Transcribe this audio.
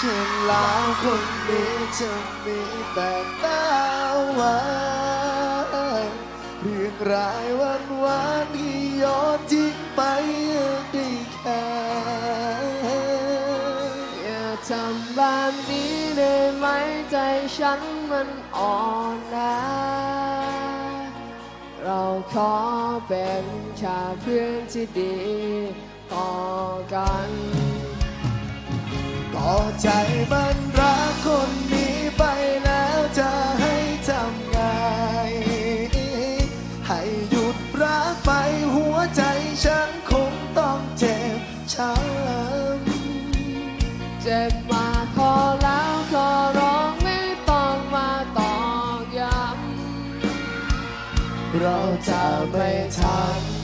ฉันล้วคนนี้จะมีแต่ตาหวานเรียงรายวันวานที่โยนทิ้งไปได้แค่อย่าทำแบบนี้ได้ไหมใจฉันมันอ่อนแอเราขอเป็นแค่เพื่อนที่ดีต่อกัน ก็ใจมันรักคนนี้ไปแล้วจะให้ทำไง ให้หยุดรักไปหัวใจฉันคงต้องเจ็บช้ำเจ็บมาขอแล้วขอร้องไม่ต้องมาตอกย้ำเราจะไม่ทำ